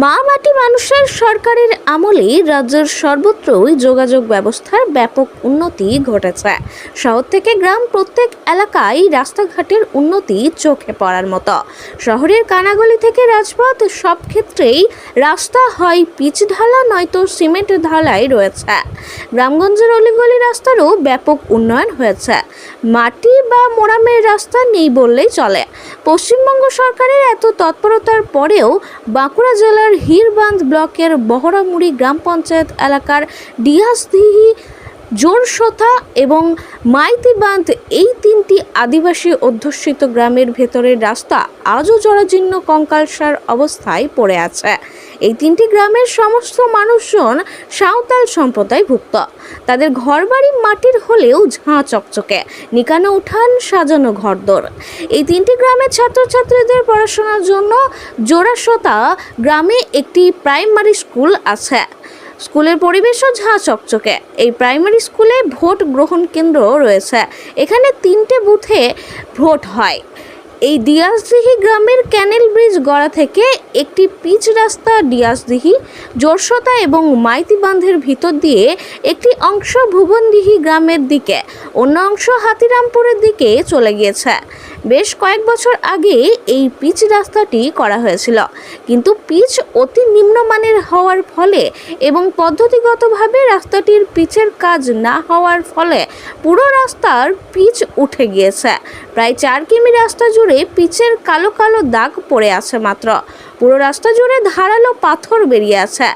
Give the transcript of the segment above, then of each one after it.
মা মাটি মানুষের সরকারের আমলে রাজ্যের সর্বত্রই যোগাযোগ ব্যবস্থার ব্যাপক উন্নতি ঘটেছে। শহর থেকে গ্রাম প্রত্যেক এলাকায় রাস্তাঘাটের উন্নতি চোখে পড়ার মতো। শহরের কানাগলি থেকে রাজপথ সব ক্ষেত্রেই রাস্তা হয় পিচ ঢালা, নয়তো সিমেন্ট ঢালাই রয়েছে। গ্রামগঞ্জের অলিগলি রাস্তারও ব্যাপক উন্নয়ন হয়েছে। মাটি বা মোরামের রাস্তা নেই বললেই চলে। পশ্চিমবঙ্গ সরকারের এত তৎপরতার পরেও বাঁকুড়া জেলার হিরবান্ধ ব্লকের বহরামুড়ি গ্রাম পঞ্চায়েত এলাকার ডিয়াসদিহি, জোরসোথা এবং মাইতিবান্ধ এই তিনটি আদিবাসী অধ্যুষিত গ্রামের ভেতরের রাস্তা আজও জরাজীর্ণ কঙ্কালসার অবস্থায় পড়ে আছে। এই তিনটি গ্রামের সমস্ত মানুষজন সাঁওতাল সম্প্রদায়ভুক্ত। তাদের ঘরবাড়ি মাটির হলেও ঝাঁ চকচকে। নিকানো উঠান, সাজানো ঘরদোর। এই তিনটি গ্রামের ছাত্রছাত্রীদের পড়াশোনার জন্য জোড়াসোতা গ্রামে একটি প্রাইমারি স্কুল আছে। স্কুলের পরিবেশও ঝাঁ চকচকে। এই প্রাইমারি স্কুলে ভোট গ্রহণ কেন্দ্র রয়েছে। এখানে তিনটে বুথে ভোট হয়। এই ডিয়াসদিহি গ্রামের ক্যানেল ব্রিজ গড়া থেকে একটি পিচ রাস্তা ডিয়াসদিহি জোরসতা এবং মাইতি বাঁধের ভিতর দিয়ে একটি অংশ ভুবনদিহি গ্রামের দিকে, অন্য অংশ হাতিরামপুরের দিকে চলে গিয়েছে। বেশ কয়েক বছর আগে এই পিচ রাস্তাটি করা হয়েছিল। কিন্তু পিচ অতি নিম্নমানের হওয়ার ফলে এবং পদ্ধতিগতভাবে রাস্তাটির পিচের কাজ না হওয়ার ফলে পুরো রাস্তার পিচ উঠে গিয়েছে। প্রায় চার কিমি রাস্তা জুড়ে পিচের কালো কালো দাগ পড়ে আছে মাত্র। পুরো রাস্তা জুড়ে ধারালো পাথর বেরিয়ে আছে।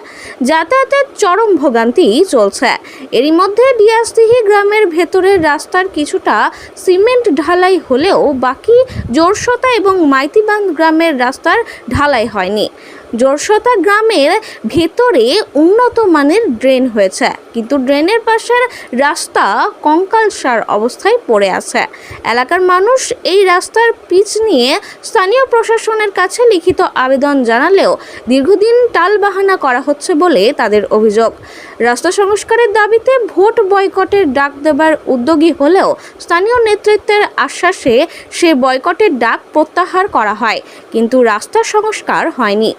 যাতায়াতের চরম ভোগান্তি চলছে। এরই মধ্যে ডিয়াসদিহি গ্রামের ভেতরের রাস্তার কিছুটা সিমেন্ট ঢালাই হলেও বাকি জোরসতা এবং মাইতিবান্ধ গ্রামের রাস্তার ঢালাই হয়নি। জোরসোতা গ্রামের ভেতরে উন্নত মানের ড্রেন হয়েছে। কিন্তু ড্রেনের পাশের রাস্তা কঙ্কালসার অবস্থায় পড়ে আছে। এলাকার মানুষ এই রাস্তার পিচ নিয়ে স্থানীয় প্রশাসনের কাছে লিখিত আবেদন জানালেও দীর্ঘদিন টালবাহানা করা হচ্ছে বলে তাদের অভিযোগ। রাস্তা সংস্কারের দাবিতে ভোট বয়কটের ডাক দেবার উদ্যোগী হলেও স্থানীয় নেতৃত্বের আশ্বাসে সে বয়কটের ডাক প্রত্যাহার করা হয়, কিন্তু রাস্তা সংস্কার হয়নি।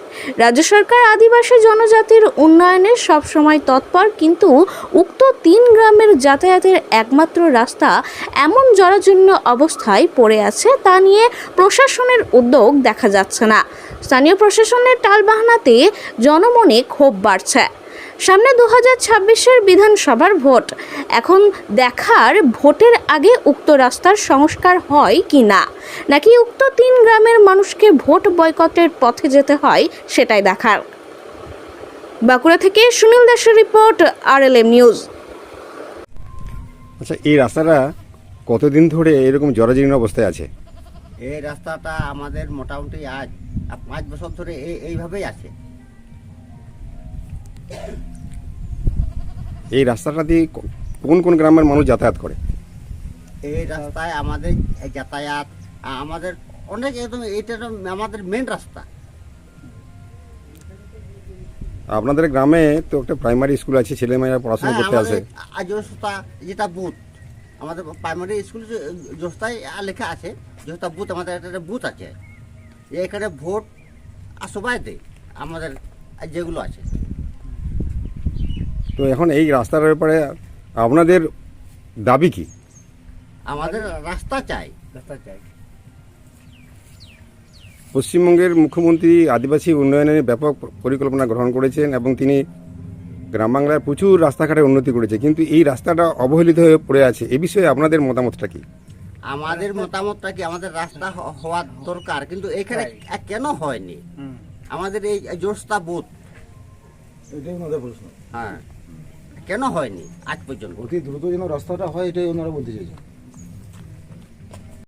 রাজ্য সরকার আদিবাসী জনজাতির উন্নয়নে সবসময় তৎপর, কিন্তু উক্ত তিন গ্রামের যাতায়াতের একমাত্র রাস্তা এমন জরাজীর্ণ অবস্থায় পড়ে আছে তা নিয়ে প্রশাসনের উদ্যোগ দেখা যাচ্ছে না। স্থানীয় প্রশাসনের টালবাহানাতে জনমনে ক্ষোভ বাড়ছে। সামনে দু হাজার ছাব্বিশের বিধানসভার ভোট। এখন দেখার ভোটের আগে উক্ত রাস্তার সংস্কার হয় কি না? নাকি উক্ত তিন গ্রামের মানুষকে ভোট বয়কটের পথে যেতে হয় সেটাই দেখার। বাঁকুড়া থেকে সুনীল দাসের report R L M news. আচ্ছা এই রাস্তাটা কতদিন ধরে এরকম জরাজীর্ণ অবস্থায় আছে? এই রাস্তাটা আমাদের মোটামুটি আজ পাঁচ বছর ধরে এই এইভাবেই আছে। এই রাস্তাটা দিয়ে কোন কোন গ্রামের মানুষ যাতায়াত করে? এই রাস্তায় আমাদের যাতায়াত আমাদের অনেক একদম এটা আমাদের মেন রাস্তা। আপনাদের গ্রামে তো একটা প্রাইমারি স্কুল আছে ছেলেমেয়েরা পড়াশোনা হ্যাঁ, করতে আসে। আমাদের জোস্তা যেটা বুথ আমাদের প্রাইমারি স্কুল জোস্তায় লেখা আছে জোস্তা বুথ আমাদের একটা বুথ আছে। এখানে ভোট সবাই দেয় আমাদের যেগুলো আছে। তো এখন এই রাস্তার ব্যাপারে আপনাদের দাবি কি? আমাদের রাস্তা চাই। রাস্তা চাই। পশ্চিমবঙ্গের মুখ্যমন্ত্রী আদিবাসী উন্নয়নের ব্যাপক পরিকল্পনা গ্রহণ করেছেন এবং তিনি গ্রাম বাংলার প্রচুর রাস্তাঘাটের উন্নতি করেছে কিন্তু এই রাস্তাটা অবহেলিত হয়ে পড়ে আছে। এ বিষয়ে আপনাদের মতামতটা কি? আমাদের মতামতটা কি আমাদের রাস্তা হওয়ার দরকার কিন্তু এখানে কেন হয়নি? আমাদের এই জোস্তা বুথ এটাই ওনাদের প্রশ্ন। হ্যাঁ। কেন হয়নি? আজ পর্যন্ত। অতি দ্রুত যেন রাস্তাটা হয় এটাই ওনারা বলতে চাইছেন।